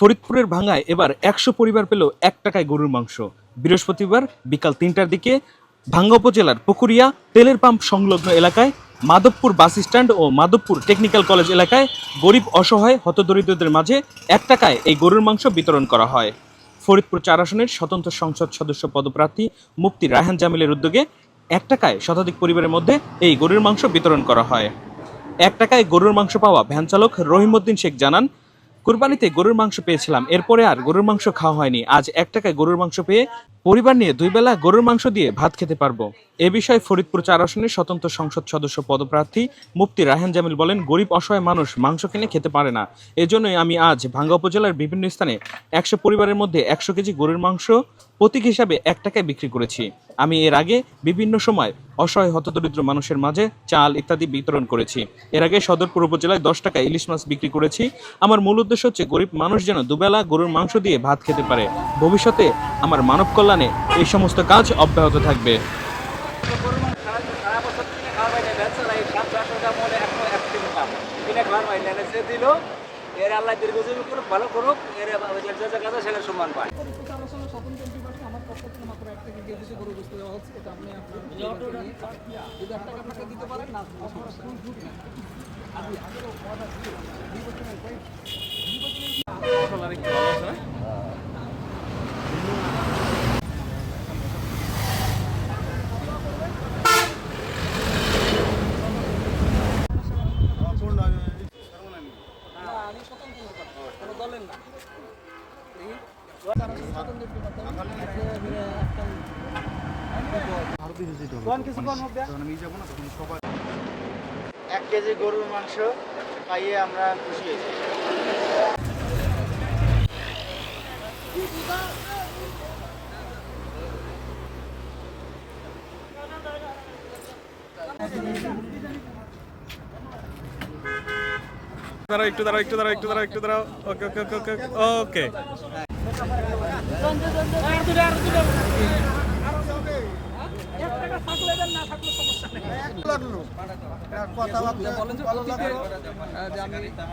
ফরিদপুরের ভাঙ্গায় এবার একশো পরিবার পেল এক টাকায় গরুর মাংস। বৃহস্পতিবার বিকাল তিনটার দিকে ভাঙ্গা উপজেলার পুকুরিয়া তেলের পাম্প সংলগ্ন এলাকায় মাধবপুর বাস স্ট্যান্ড ও মাধবপুর টেকনিক্যাল কলেজ এলাকায় গরিব অসহায় হতদরিদ্রদের মাঝে এক টাকায় এই গরুর মাংস বিতরণ করা হয়। ফরিদপুর চার আসনের স্বতন্ত্র সংসদ সদস্য পদপ্রার্থী মুফতি রায়হান জামিলের উদ্যোগে এক টাকায় শতাধিক পরিবারের মধ্যে এই গরুর মাংস বিতরণ করা হয়। এক টাকায় গরুর মাংস পাওয়া ভ্যান চালক রহিমউদ্দিন শেখ জানান কুরবানিতে গরুর মাংস পেয়েছিলাম, এরপরে আর গরুর মাংস খাওয়া হয়নি। আজ এক টাকায় গরুর মাংস পেয়ে পরিবার নিয়ে দুই বেলা গরুর মাংস দিয়ে ভাত খেতে পারব। এ বিষয়ে ফরিদপুর চার আসনের স্বতন্ত্র সংসদ সদস্য পদপ্রার্থী মুফতি রাহেন জামিল বলেন, গরিব অসহায় মানুষ মাংস কিনে খেতে পারে না। এজন্যই আমি আজ ভাঙ্গা উপজেলার বিভিন্ন স্থানে একশো পরিবারের মধ্যে একশো কেজি গরুর মাংস প্রতীক হিসাবে এক টাকায় বিক্রি করেছি। আমি এর আগে বিভিন্ন সময় অসহায় হতদরিদ্র মানুষের মাঝে চাল ইত্যাদি বিতরণ করেছি। এর আগে সদরপুর উপজেলায় দশ টাকা ইলিশ মাছ বিক্রি করেছি। আমার মূল উদ্দেশ্য হচ্ছে গরিব মানুষ যেন দুবেলা গরুর মাংস দিয়ে ভাত খেতে পারে। ভবিষ্যতে আমার মানব কল্যাণে এই সমস্ত কাজ অব্যাহত থাকবে। এর আল্লাহ দীর্ঘজীবী করুক, ভালো করুক, এর যে কাজে সেটা সম্মান পায় আলোচনা স্বতন্ত্র বিভাগে আমার পক্ষ থেকে মাত্র এক থেকে দেড় দুশো করে বুঝতে দেওয়া হচ্ছে এটা আপনি যদি এক টাকা টাকা দিতে পারেন না আমি স্বতন্ত্র কোনো দলের না। এক কেজি গরুর মাংস পাইয়ে আমরা খুশি হয়েছি। দাঁড়াও একটু দাঁড়াও একটু দাঁড়াও একটু দাঁড়াও একটু দাঁড়াও। ওকে ওকে ওকে ওকে ওকে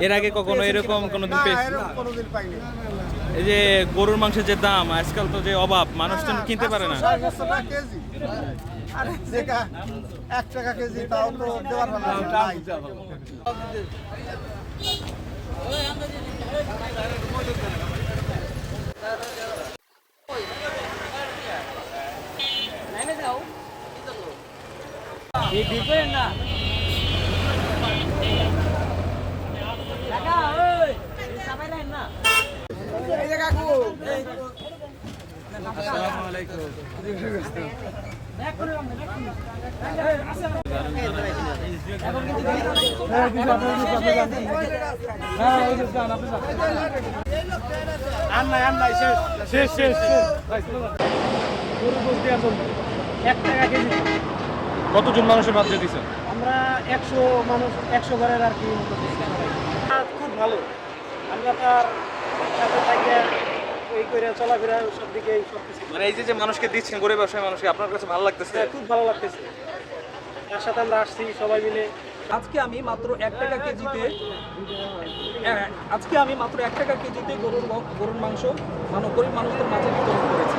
এর আগে কখনো এরকম কোনো দিন কোনোদিন পাইনি। এই যে গরুর মাংসের যে দাম আজকাল তো যে অভাব মানুষ তো কিনতে পারে না। কেজি। এক টাকা কেজি তাও তো দেওয়ার বেলা নাই এই দিবে না কাকা ওই সবাই লাইন না এক টাকা কেজি। কতজন মানুষের ভাত দিয়েছেন আমরা একশো মানুষ একশো ঘরের আর কি খুব ভালো। আমরা তার সাথে থাকে এই করে চলাফেরা সব দিকে সব কিছু। মানে এই যে যে মানুষকে দিচ্ছেন গরিব ব্যবসায়ী মানুষকে আপনার কাছে ভালো লাগতেছে? হ্যাঁ, খুব ভালো লাগতেছে। তার সাথে আমরা আসছি সবাই মিলে। আজকে আমি মাত্র এক টাকা কেজিতে হ্যাঁ, আজকে আমি মাত্র এক টাকা কেজিতে গরুর গরুর মাংস মানে গরিব মানুষদের মাঝে বিতরণ করেছি।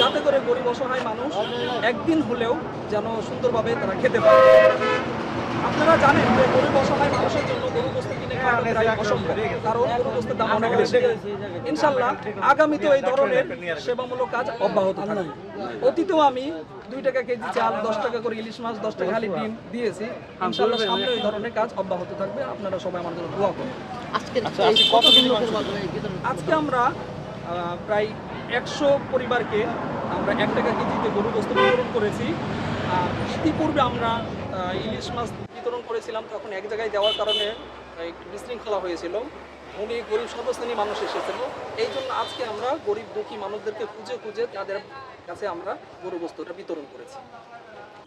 যাতে করে গরিব অসহায় মানুষ একদিন হলেও যেন সুন্দরভাবে তারা খেতে পারে। আপনারা জানেন যে গরিব অসহায় মানুষের জন্য গরু বস্তু কিনে প্রায় অসম্ভব। কারণ গরু বস্তুর দাম অনেক বেশি। ইনশাল্লাহ আগামীতেও এই ধরনের সেবামূলক কাজ অব্যাহত থাকবে। অতীতেও আমি দুই টাকা কেজি চাল দশ টাকা করে ইলিশ মাছ দশ টাকা খালি ডিম দিয়েছি। ইনশাল্লাহ সামনে এই ধরনের কাজ অব্যাহত থাকবে। আপনারা সবাই আমার জন্য দোয়া করুন। আজকে আমরা প্রায় একশো পরিবারকে আমরা এক টাকা কেজিতে গরু বস্তু বিতরণ করেছি। ইতিপূর্বে আমরা ইলিশ মাছ করেছিলাম তখন এক জায়গায় দেওয়ার কারণে একটু বিশৃঙ্খলা হয়েছিল। উনি গরিব সর্বশ্রেণী মানুষ এসেছিল। এই জন্য আজকে আমরা গরিব দুঃখী মানুষদেরকে খুঁজে খুঁজে তাদের কাছে আমরা গরু বস্তুটা বিতরণ করেছি।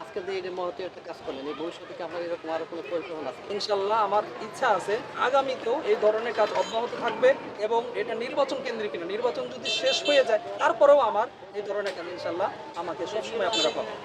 আজকে যে মহতি একটা কাজ করলেন এই ভবিষ্যতে কি আপনার এরকম আরও কোনো পরিকল্পনা আছে? ইনশাল্লাহ আমার ইচ্ছা আছে আগামীতেও এই ধরনের কাজ অব্যাহত থাকবে এবং এটা নির্বাচন কেন্দ্রিক না নির্বাচন যদি শেষ হয়ে যায় তারপরেও আমার এই ধরনের কাজ ইনশাল্লাহ আমাকে সবসময় আপনারা পাবেন।